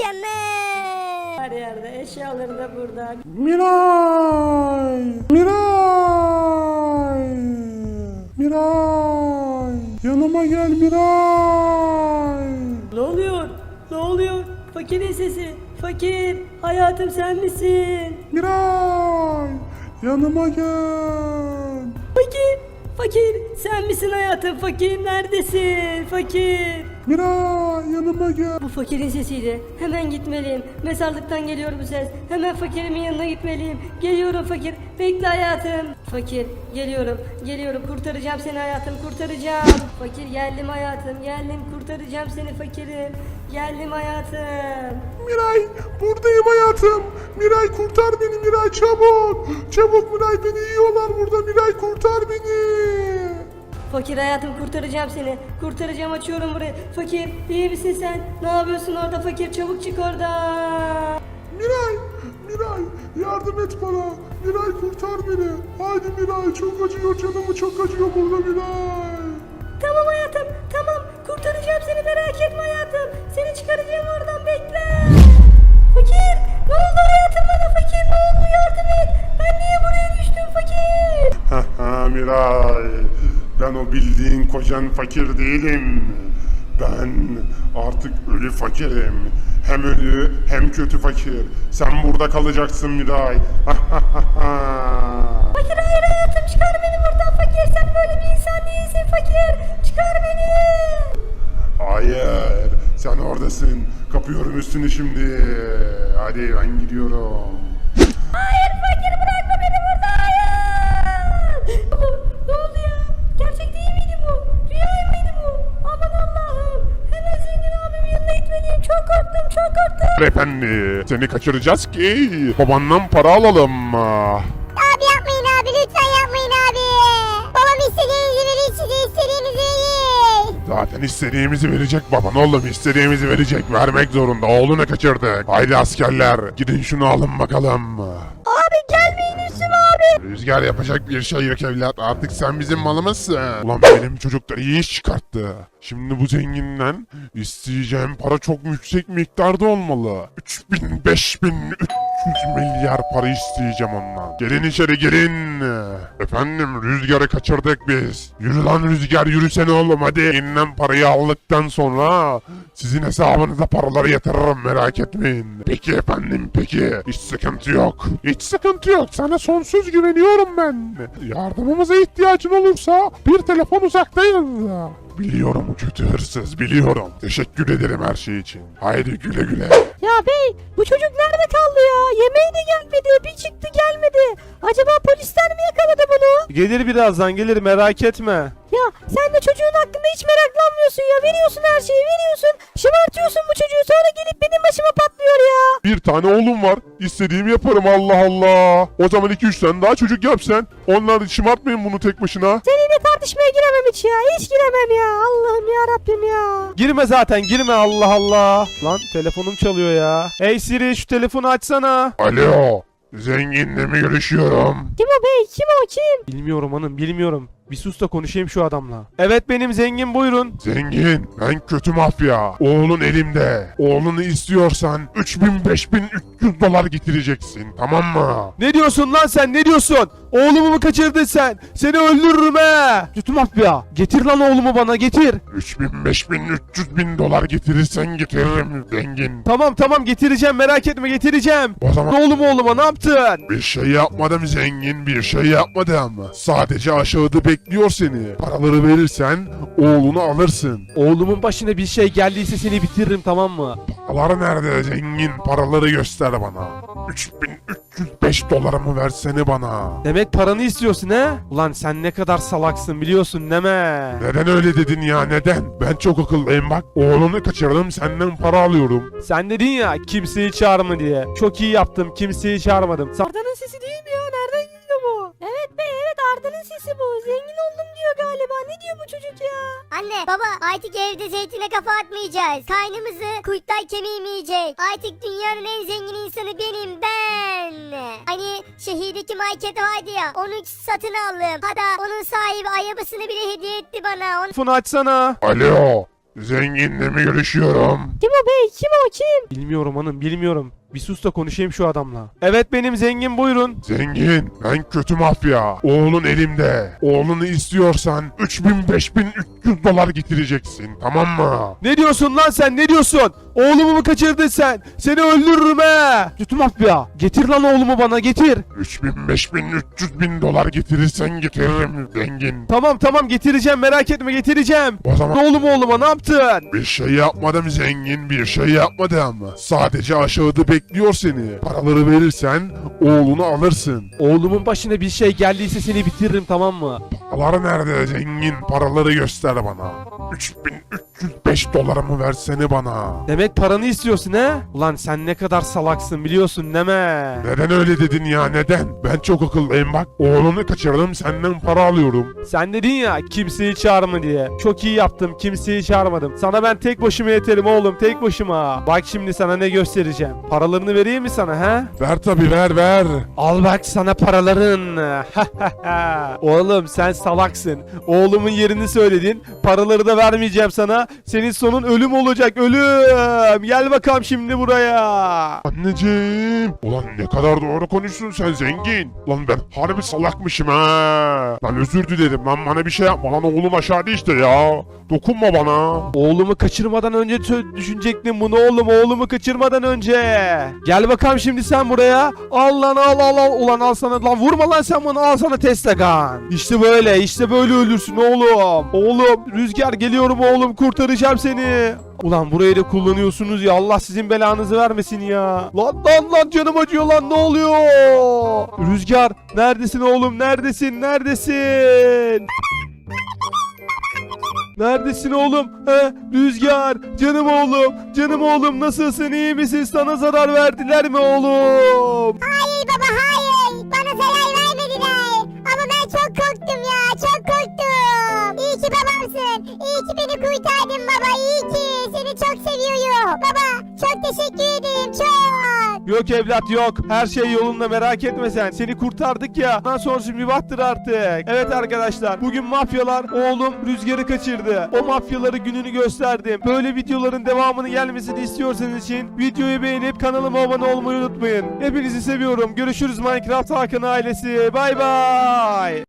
Mükemmel. Her yerde eşyaları da burada. Miray! Miray! Miray! Yanıma gel Miray! Ne oluyor? Ne oluyor? Fakirin sesi. Fakir. Hayatım sen misin? Miray! Yanıma gel! Fakir. Fakir. Sen misin hayatım? Fakir neredesin? Fakir. Miray yanıma gel! Bu fakirin sesiydi. Hemen gitmeliyim. Mezarlıktan geliyor bu ses. Hemen fakirimin yanına gitmeliyim. Geliyorum fakir. Bekle hayatım. Fakir. Geliyorum. Geliyorum. Kurtaracağım seni hayatım. Kurtaracağım. Fakir geldim hayatım. Geldim. Kurtaracağım seni fakirim. Geldim hayatım. Miray buradayım hayatım! Miray kurtar beni Miray çabuk! Çabuk Miray beni yiyorlar burada Miray kurtar beni! Fakir hayatım kurtaracağım seni. Kurtaracağım açıyorum burayı. Fakir iyi misin sen? Ne yapıyorsun orada fakir? Çabuk çık oradan. Miray! Miray yardım et bana! Miray kurtar beni! Haydi Miray çok acıyor canımı çok acıyor burada Miray! Tamam hayatım tamam. Kurtaracağım seni merak etme hayatım. Seni çıkaracağım oradan bekle. Fakir ne oldu hayatım bana fakir ne oldu yardım et. Ben niye buraya düştüm fakir? Miray ben o bildiğin kocan fakir değilim. Ben artık ölü fakirim. Hem ölü hem kötü fakir. Sen burada kalacaksın Miray. Fakir hayır hayatım çıkar beni buradan fakir. Sen böyle bir insan değilsin fakir. Çıkar beni. Hayır sen oradasın. Kapıyorum üstünü şimdi. Hadi ben gidiyorum. Hayır fakir bırakma beni burada hayır. ne oldu ya? Gerçek değil miydi bu? Rüya mıydı bu? Aman Allah'ım. Hemen zengin abimin yanına gitmeliyim. Çok korktum çok korktum. Efendi seni kaçıracağız ki babandan para alalım. Abi yapmayın abi lütfen yapmayın abi. Babam istediğinizi verir size istediğinizi verir. Zaten istediğimizi verecek baban oğlum istediğimizi verecek vermek zorunda oğlunu kaçırdık. Haydi askerler gidin şunu alın bakalım. Rüzgar yapacak bir şey yok evlat artık sen bizim malımızsın. Ulan benim çocuklar iyi iş çıkarttı. Şimdi bu zenginden isteyeceğim para çok yüksek miktarda olmalı. 3000 5000 300 milyar para isteyeceğim ondan. Gelin içeri gelin. Efendim rüzgarı kaçırdık biz. Yürü lan rüzgar yürüsene oğlum hadi. İnden parayı aldıktan sonra sizin hesabınıza paraları yatırırım merak etmeyin. Peki efendim peki. Hiç sıkıntı yok. Hiç sıkıntı yok. Sana sonsuz güveniyorum ben. Yardımımıza ihtiyacın olursa bir telefon uzaktayız. Biliyorum kötü hırsız biliyorum. Teşekkür ederim her şey için. Haydi güle güle. Ya bey bu çocuk nerede kaldı ya? Yemeğe de gelmedi. Bir çıktı gelmedi. Acaba polisler mi yakaladı bunu? Gelir birazdan gelir merak etme. Ya sen de çocuğun hakkında hiç meraklanmıyorsun ya. Veriyorsun her şeyi veriyorsun. Şımartıyorsun bu çocuğu sonra gelip benim başıma patlıyor ya. Bir tane oğlum var. İstediğimi yaparım Allah Allah. O zaman 2-3 tane daha çocuk yap sen. Onlar şımartmayın bunu tek başına. Seninle tartışmaya giremem hiç ya. Hiç giremem ya. Allah'ım ya Rabbim ya. Girme zaten girme Allah Allah. Lan telefonum çalıyor ya. Hey Siri şu telefonu açsana. Alo. Zenginle mi görüşüyorum? Kim o bey? Kim o kim? Bilmiyorum hanım bilmiyorum. Bir sus da konuşayım şu adamla. Evet benim zengin buyurun. Zengin, ben kötü mafya. Oğlun elimde. Oğlunu istiyorsan 3000 5300 dolar getireceksin tamam mı? Ne diyorsun lan sen ne diyorsun? Oğlumu mu kaçırdın sen? Seni öldürürüm he. Kötü mafya. Getir lan oğlumu bana getir. 3000 5000 300 bin dolar getirirsen getiririm zengin. Tamam tamam getireceğim merak etme getireceğim. O zaman Oğlum oğluma ne yaptın? bir şey yapmadım zengin bir şey yapmadım. Sadece aşağıda bekliyor seni. Paraları verirsen oğlunu alırsın. Oğlumun başına bir şey geldiyse seni bitiririm tamam mı? Paralar nerede zengin? Paraları göster bana. 3305 dolarımı versene bana. Demek paranı istiyorsun he? Ulan sen ne kadar salaksın biliyorsun deme. Neden öyle dedin ya neden? Ben çok akıllıyım bak. Oğlunu kaçırdım senden para alıyorum. Sen dedin ya kimseyi çağırma diye. Çok iyi yaptım kimseyi çağırmadım. Sa- Arda'nın sesi değil mi ya? Arda'nın sesi bu. Zengin oldum diyor galiba. Ne diyor bu çocuk ya? Anne baba artık evde zeytine kafa atmayacağız. Kaynımızı kuytay kemiğim yiyecek. Artık dünyanın en zengin insanı benim ben. Hani şehirdeki market vardı ya onu satın aldım. Hatta onun sahibi arabasını bile hediye etti bana. Onu... Telefonu açsana. Alo. Zenginle mi görüşüyorum? Kim o bey? Kim o kim? Bilmiyorum hanım bilmiyorum. Bir sus da konuşayım şu adamla. Evet benim zengin buyurun. Zengin, ben kötü mafya. Oğlun elimde. Oğlunu istiyorsan 3000 5300 dolar getireceksin. Tamam mı? Ne diyorsun lan sen ne diyorsun? Oğlumu mu kaçırdın sen? Seni öldürürüm he. Kötü mafya. Getir lan oğlumu bana getir. 3000 5000 300 bin dolar getirirsen getiririm zengin. Tamam tamam getireceğim merak etme getireceğim. O zaman Oğlum oğluma ne yaptın? bir şey yapmadım zengin bir şey yapmadım. Sadece aşağıda bekliyor seni. Paraları verirsen oğlunu alırsın. Oğlumun başına bir şey geldiyse seni bitiririm tamam mı? Paralar nerede zengin? Paraları göster bana. 3305 dolarımı versene bana. Demek paranı istiyorsun he? Ulan sen ne kadar salaksın biliyorsun deme. Neden öyle dedin ya neden? Ben çok akıllıyım bak. Oğlunu kaçırdım senden para alıyorum. Sen dedin ya kimseyi çağırma diye. Çok iyi yaptım kimseyi çağırmadım. Sana ben tek başıma yeterim oğlum tek başıma. Bak şimdi sana ne göstereceğim. Paralarını vereyim mi sana he? Ver tabi ver ver. Al bak sana paraların. Oğlum sen salaksın. Oğlumun yerini söyledin. Paraları da vermeyeceğim sana. Senin sonun ölüm olacak ölüm. Gel bakalım şimdi buraya. Anneciğim. Ulan ne kadar doğru konuşsun sen zengin. Lan ben harbi salakmışım ha. Lan özür dilerim lan bana bir şey yapma lan oğlum aşağıda işte ya. Dokunma bana. Oğlumu kaçırmadan önce düşünecektim bunu oğlum oğlumu kaçırmadan önce. Gel bakalım şimdi sen buraya. Al lan al al al. Ulan al sana lan vurma lan sen bana al sana testagan. İşte böyle işte böyle ölürsün oğlum. Oğlum Rüzgar geliyorum oğlum kurtaracağım seni. Ulan burayı da kullanıyorsunuz ya Allah sizin belanızı vermesin ya. Lan lan lan canım acıyor lan ne oluyor? Rüzgar neredesin oğlum neredesin neredesin? Neredesin oğlum? He? Rüzgar, canım oğlum, canım oğlum nasılsın iyi misin? Sana zarar verdiler mi oğlum? Hayır baba baba. İyi ki. Seni çok seviyorum. Baba çok teşekkür ederim. Çok. Yok evlat yok. Her şey yolunda merak etme sen. Seni kurtardık ya. Ondan sonrası mübahtır artık. Evet arkadaşlar. Bugün mafyalar oğlum Rüzgar'ı kaçırdı. O mafyaları gününü gösterdim. Böyle videoların devamını gelmesini istiyorsanız için videoyu beğenip kanalıma abone olmayı unutmayın. Hepinizi seviyorum. Görüşürüz Minecraft Hakan ailesi. Bay bay.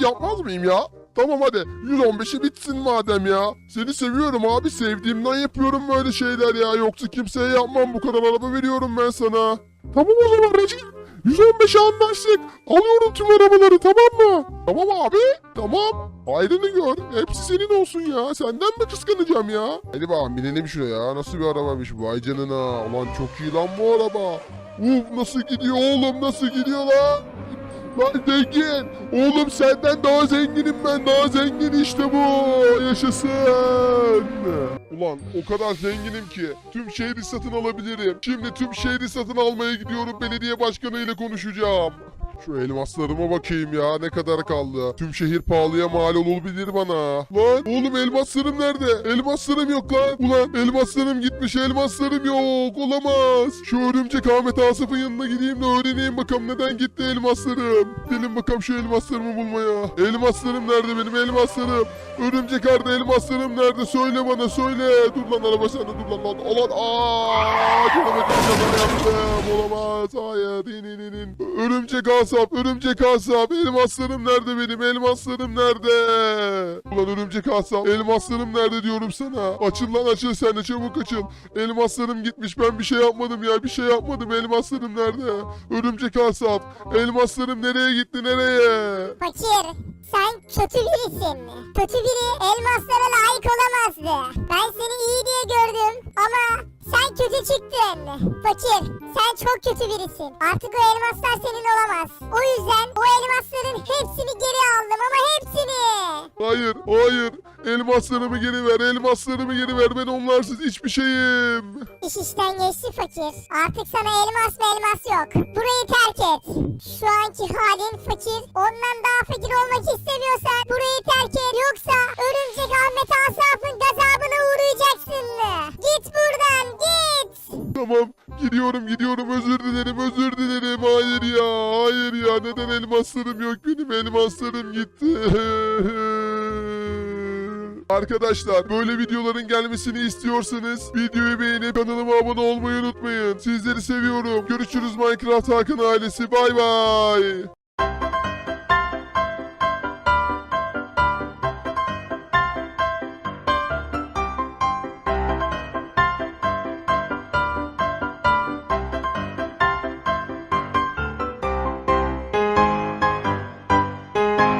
Yapmaz mıyım ya? Tamam hadi 115'i bitsin madem ya. Seni seviyorum abi sevdiğimden yapıyorum böyle şeyler ya. Yoksa kimseye yapmam bu kadar araba veriyorum ben sana. Tamam o zaman Recep. 115'e anlaştık. Alıyorum tüm arabaları tamam mı? Tamam abi. Tamam. Ayrını gör. Hepsi senin olsun ya. Senden mi kıskanacağım ya? Hadi bakalım binelim şuraya. Nasıl bir arabaymış bu? Vay canına. Ulan çok iyi lan bu araba. Uf nasıl gidiyor oğlum nasıl gidiyor lan? Lan zengin. Oğlum senden daha zenginim ben. Daha zengin işte bu. Yaşasın. Ulan o kadar zenginim ki tüm şehri satın alabilirim. Şimdi tüm şehri satın almaya gidiyorum. Belediye başkanıyla konuşacağım. Şu elmaslarıma bakayım ya ne kadar kaldı. Tüm şehir pahalıya mal olabilir bana. Lan oğlum elmaslarım nerede? Elmaslarım yok lan. Ulan elmaslarım gitmiş elmaslarım yok. Olamaz. Şu örümcek Ahmet Asaf'ın yanına gideyim de öğreneyim bakalım neden gitti elmaslarım. Gidelim bakalım şu elmaslarımı bulmaya. Elmaslarım nerede benim elmaslarım? Örümcek Arda elmaslarım nerede? Söyle bana söyle. Dur lan araba sende dur lan lan. Alan aaa. Canıma canıma yaptım. Olamaz. Hayır. İn in in in. Örümcek asap. Örümcek asap. Elmaslarım nerede benim? Elmaslarım nerede? Ulan örümcek asap. Elmaslarım nerede diyorum sana. Açıl lan açıl sen de çabuk açıl. Elmaslarım gitmiş. Ben bir şey yapmadım ya. Bir şey yapmadım. Elmaslarım nerede? Örümcek asap. Elmaslarım nereye gitti? Nereye? Fakir sen kötü birisin. Kötü biri elmaslara layık olamazdı. Ben seni iyi diye gördüm ama sen kötü çıktın. Fakir sen çok kötü birisin. Artık o elmaslar senin olamaz. O yüzden o elmasların hepsini geri aldım ama hepsini. Hayır, hayır. Elmaslarımı geri ver, elmaslarımı geri ver. Ben onlarsız hiçbir şeyim. İş işten geçti fakir. Artık sana elmas ve elmas yok. Burayı terk et. Şu anki halin fakir. Ondan daha fakir olmak istemiyorsan burayı terk et. Yoksa örümcek Ahmet Asaf'ın gazabına uğrayacaksın. Tamam, gidiyorum gidiyorum özür dilerim özür dilerim. Hayır ya hayır ya neden elmaslarım yok benim elmaslarım gitti. Arkadaşlar böyle videoların gelmesini istiyorsanız videoyu beğenip kanalıma abone olmayı unutmayın. Sizleri seviyorum. Görüşürüz Minecraft Hakan ailesi. Bay bay.